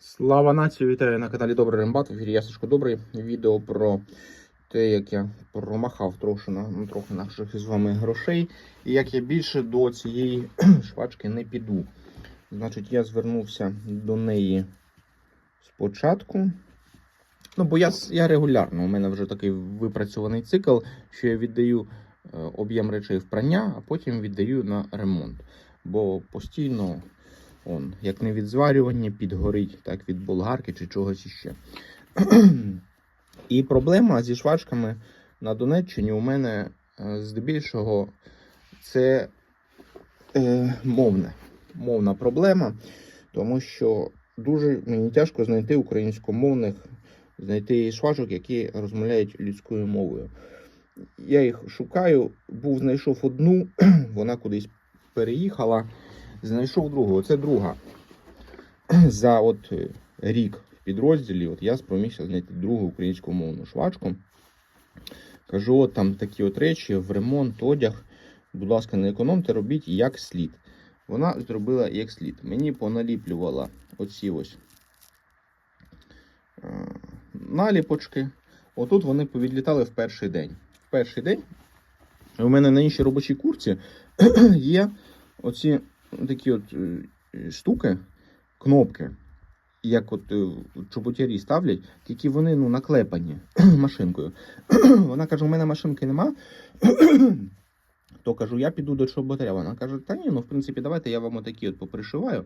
Слава нації! Вітаю на каналі Добрий Рембат. В ефірі я Сашко Добрий. Відео про те, як я промахав трохи, на, ну, трохи наших з вами грошей, і як я більше до цієї швачки не піду. Значить, я звернувся до неї спочатку. Ну, бо я, я регулярно, у мене вже такий випрацьований цикл, що я віддаю е, об'єм речей в прання, а потім віддаю на ремонт. Бо постійно Он, як не від зварювання, підгорить, так від болгарки чи чогось іще. І проблема зі швачками на Донеччині у мене е, здебільшого це е, мовне. Мовна проблема, тому що дуже мені тяжко знайти українськомовних, знайти швачок, які розмовляють людською мовою. Я їх шукаю, був знайшов одну, вона кудись переїхала. Знайшов другу. Оце друга. За от е, рік в підрозділі от я спромігся знайти другу українськомовну швачку. Кажу, от там такі от речі в ремонт, одяг. Будь ласка, не економте, робіть як слід. Вона зробила як слід. Мені поналіплювала оці ось е, наліпочки. Отут вони повідлітали в перший день. В перший день у мене на іншій робочій курці є оці такі от е, штуки, кнопки, як от е, чоботярі ставлять, тільки вони ну, наклепані машинкою. Вона каже: у мене машинки нема. То кажу, я піду до чоботаря. Вона каже, та ні, ну в принципі, давайте я вам отакі от попришиваю.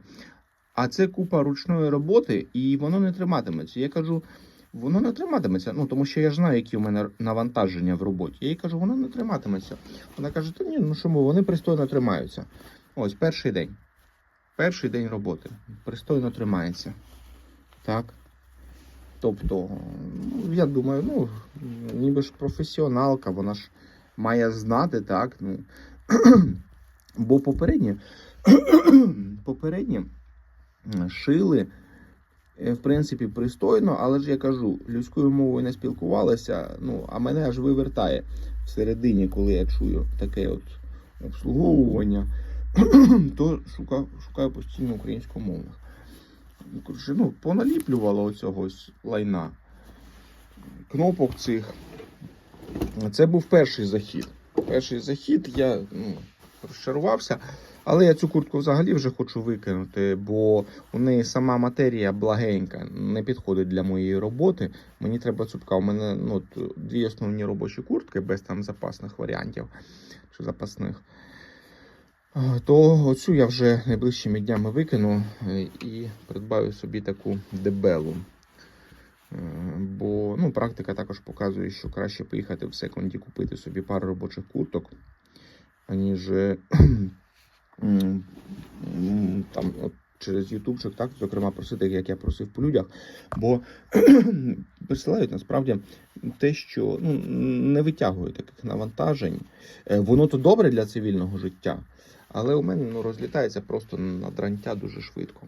А це купа ручної роботи, і воно не триматиметься. Я кажу, воно не триматиметься. Ну тому що я ж знаю, які у мене навантаження в роботі. Я їй кажу, воно не триматиметься. Вона каже, та ні, ну чому, вони пристойно тримаються. Ось перший день. Перший день роботи. Пристойно тримається. Так. Тобто, ну, я думаю, ну, ніби ж професіоналка, вона ж має знати, так. Ну. Бо попередні, попередні шили, е, в принципі, пристойно, але ж я кажу, людською мовою не спілкувалися, ну, а мене аж вивертає всередині, коли я чую таке от обслуговування. то шукаю, шукаю постійно українськомовних. Ну, коротше, ну, поналіплювало оцього лайна. Кнопок цих. Це був перший захід. Перший захід я ну, розчарувався, але я цю куртку взагалі вже хочу викинути, бо у неї сама матерія благенька, не підходить для моєї роботи. Мені треба цупка. У мене ну, дві основні робочі куртки без там запасних варіантів чи запасних. То оцю я вже найближчими днями викину е, і придбаю собі таку дебелу. Е, Бо ну, практика також показує, що краще поїхати в секунді купити собі пару робочих курток, аніж е, там, от, через ютубчик, так, зокрема, просити, як я просив по людях. Бо присилають насправді те, що ну, не витягує таких навантажень. Воно то добре для цивільного життя. Але у мене ну, розлітається просто на дрантя дуже швидко.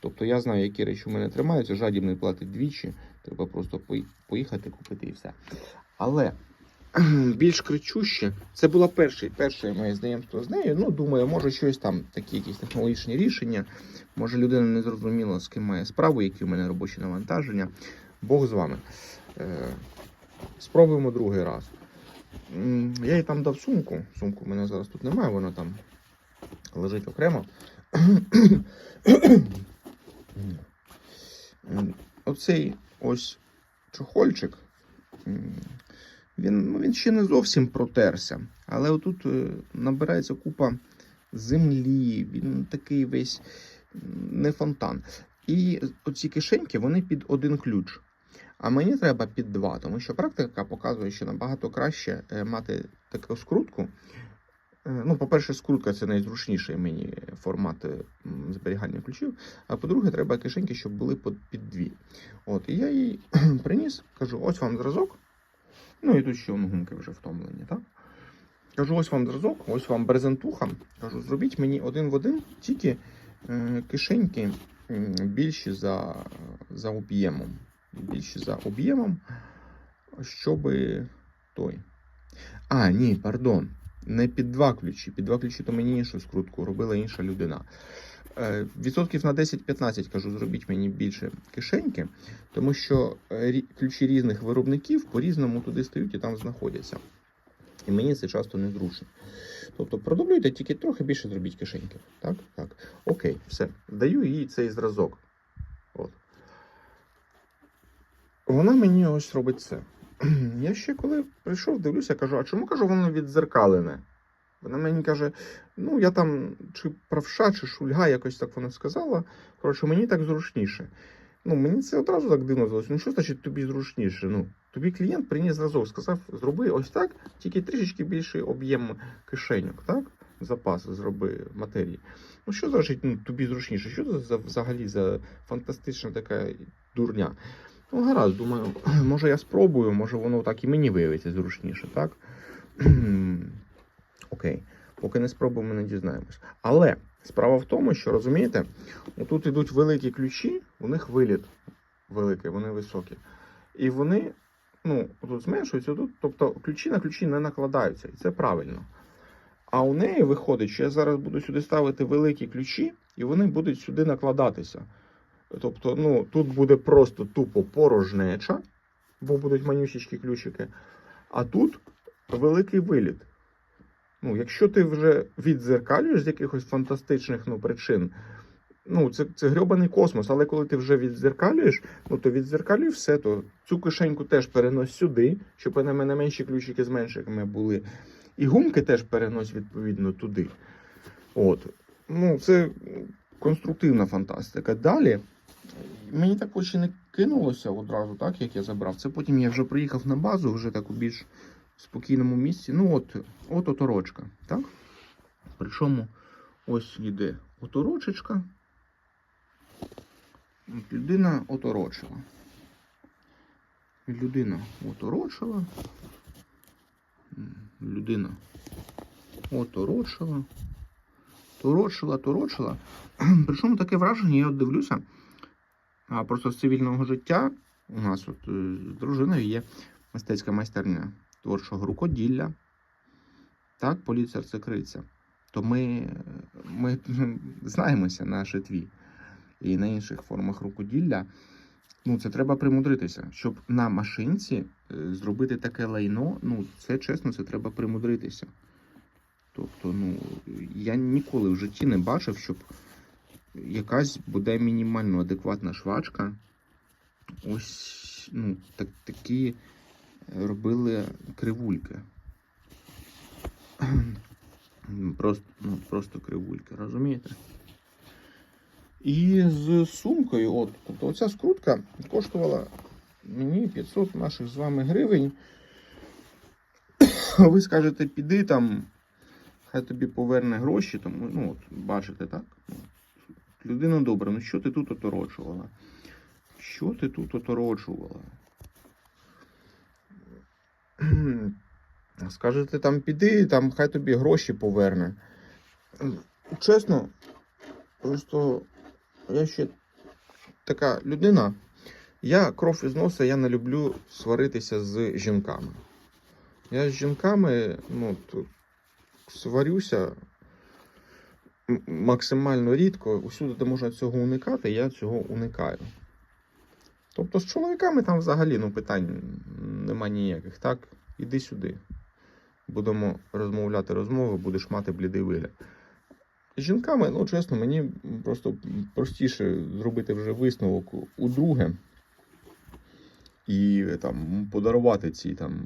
Тобто я знаю, які речі у мене тримаються, жадібний платить двічі, треба просто поїхати купити і все. Але більш кричуще, це було перше, перше моє знайомство з нею. Ну, думаю, може щось там, такі якісь технологічні рішення. Може людина не зрозуміла, з ким має справу, які у мене робочі навантаження. Бог з вами. Е, спробуємо другий раз. Я їй там дав сумку. Сумку в мене зараз тут немає, вона там лежить окремо. Оцей ось чохольчик. Він, ну, він ще не зовсім протерся, але отут е, набирається купа землі, він такий весь не фонтан. І оці кишеньки вони під один ключ. А мені треба під два, тому що практика показує, що набагато краще е, мати таку скрутку. Е, Ну, по-перше, скрутка це найзручніший мені формат зберігання ключів. А по-друге, треба кишеньки, щоб були під, дві. От, і я їй приніс, кажу: ось вам зразок. Ну і тут ще гумки вже втомлені, так? Кажу, ось вам зразок, ось вам брезентуха. Кажу, зробіть мені один в один, тільки е, кишеньки більші за, за об'ємом. Більші за об'ємом, щоб той. А, ні, пардон. Не під два ключі. Під два ключі то мені іншу скрутку робила інша людина. Е, Відсотків на 10-15 кажу, зробіть мені більше кишеньки, тому що е, ключі різних виробників по-різному туди стають і там знаходяться. І мені це часто незручно. Тобто продублюйте, тільки трохи більше зробіть кишеньки. Так, так. Окей, все. Даю їй цей зразок. От. Вона мені ось робить це. Я ще коли прийшов, дивлюся, кажу, а чому кажу, воно відзеркалене? Вона мені каже: ну, я там чи правша, чи шульга, якось так вона сказала. Коротше, мені так зручніше. Ну, мені це одразу так дивно здалося. Ну, що значить тобі зручніше? Ну, тобі клієнт приніс зразок, сказав, зроби ось так, тільки трішечки більший об'єм кишеньок, так? Запас зроби матерії. Ну, що значить ну, тобі зручніше? Що це за взагалі за фантастична така дурня? Ну, гаразд, думаю, може я спробую, може воно так і мені виявиться зручніше, так? Окей, поки не спробуємо, не дізнаємось. Але справа в тому, що розумієте, тут йдуть великі ключі, у них виліт великий, вони високі. І вони ну, тут зменшуються, тут, тобто ключі на ключі не накладаються, і це правильно. А у неї виходить, що я зараз буду сюди ставити великі ключі, і вони будуть сюди накладатися. Тобто, ну, тут буде просто тупо порожнеча, бо будуть манюсічкі ключики, а тут великий виліт. Ну, якщо ти вже віддзеркалюєш з якихось фантастичних ну, причин, ну, це, це грьобаний космос, але коли ти вже віддзеркалюєш, ну то віддзеркалюй все, то цю кишеньку теж перенось сюди, щоб у мене менші ключики з меншими були. І гумки теж перенось відповідно туди. От. Ну, це конструктивна фантастика. Далі мені так очі не кинулося одразу, так як я забрав. Це потім я вже приїхав на базу, вже так у більш спокійному місці. Ну, от, от оторочка, так? Причому ось йде оторочечка. От людина оторочила. Людина оторочила. Людина оторочила. Торочила, торочила. Причому таке враження, я от дивлюся. А просто з цивільного життя у нас от е, з дружиною є мистецька майстерня творчого рукоділля. Так, поліція це криця. То ми, ми знаємося на шитві і на інших формах рукоділля. Ну, це треба примудритися. Щоб на машинці е, зробити таке лайно, ну, це чесно, це треба примудритися. Тобто, ну, я ніколи в житті не бачив, щоб якась буде мінімально адекватна швачка. Ось ну, так, такі робили кривульки. Просто, ну, просто кривульки, розумієте? І з сумкою, от, тобто оця скрутка коштувала мені 500 наших з вами гривень. Ви скажете, піди там, хай тобі поверне гроші, тому, ну, от, бачите, так? Людина добра, ну що ти тут оторочувала? Що ти тут оторочувала? Скажете, там піди, там хай тобі гроші поверне. Чесно, просто я ще така людина. Я кров із носа, я не люблю сваритися з жінками. Я з жінками, ну, сварюся максимально рідко. Усюди, де можна цього уникати, я цього уникаю. Тобто з чоловіками там взагалі ну, питань нема ніяких. Так, іди сюди. Будемо розмовляти розмови, будеш мати блідий вигляд. З жінками, ну чесно, мені просто простіше зробити вже висновок у друге і там подарувати ці там.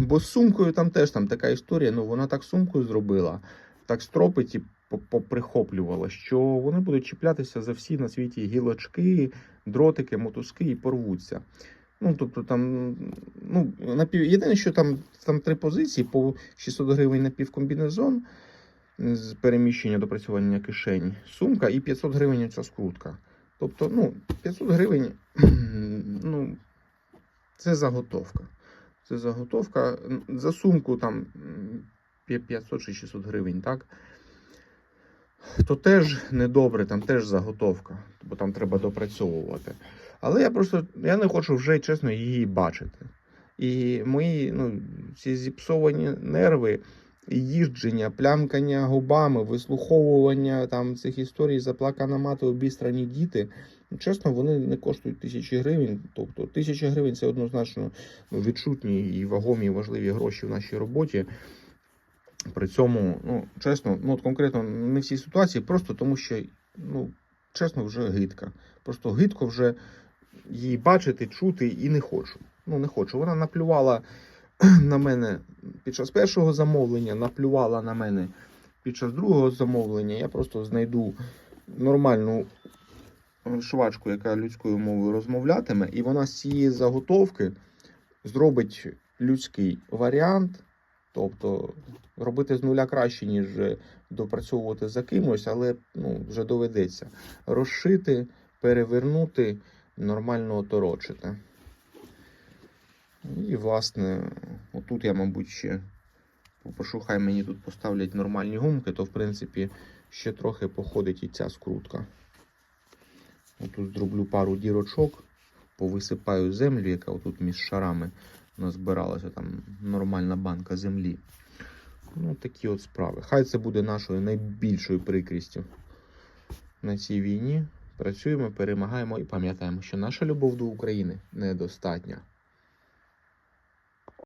Бо з сумкою там теж там така історія, ну вона так сумкою зробила, так стропиті по- поприхоплювала, що вони будуть чіплятися за всі на світі гілочки, дротики, мотузки і порвуться. Ну, тобто там, ну, напів... єдине, що там, там три позиції по 600 гривень на півкомбінезон з переміщення до працювання кишень, сумка і 500 гривень ця скрутка. Тобто, ну, 500 гривень, ну, це заготовка. Це заготовка. За сумку там 500 чи 600 гривень, так? То теж недобре, там теж заготовка, бо там треба допрацьовувати. Але я просто я не хочу вже чесно її бачити. І мої ну, ці зіпсовані нерви їждження, плямкання губами, вислуховування там цих історій, заплакана мати, обістрані діти. Чесно, вони не коштують тисячі гривень. Тобто тисяча гривень це однозначно ну, відчутні і вагомі, важливі гроші в нашій роботі. При цьому, ну, чесно, ну от конкретно не в цій ситуації, просто тому що, ну, чесно, вже гидка. Просто гидко вже її бачити, чути і не хочу. Ну, не хочу. Вона наплювала на мене під час першого замовлення, наплювала на мене під час другого замовлення. Я просто знайду нормальну швачку, яка людською мовою розмовлятиме, і вона з цієї заготовки зробить людський варіант. Тобто робити з нуля краще, ніж допрацьовувати за кимось, але ну, вже доведеться розшити, перевернути, нормально оторочити. І, власне, отут я, мабуть, ще попрошу, хай мені тут поставлять нормальні гумки, то в принципі ще трохи походить і ця скрутка. Отут зроблю пару дірочок, повисипаю землю, яка отут між шарами назбиралася, там нормальна банка землі. Ну, такі от справи. Хай це буде нашою найбільшою прикрістю на цій війні. Працюємо, перемагаємо і пам'ятаємо, що наша любов до України недостатня.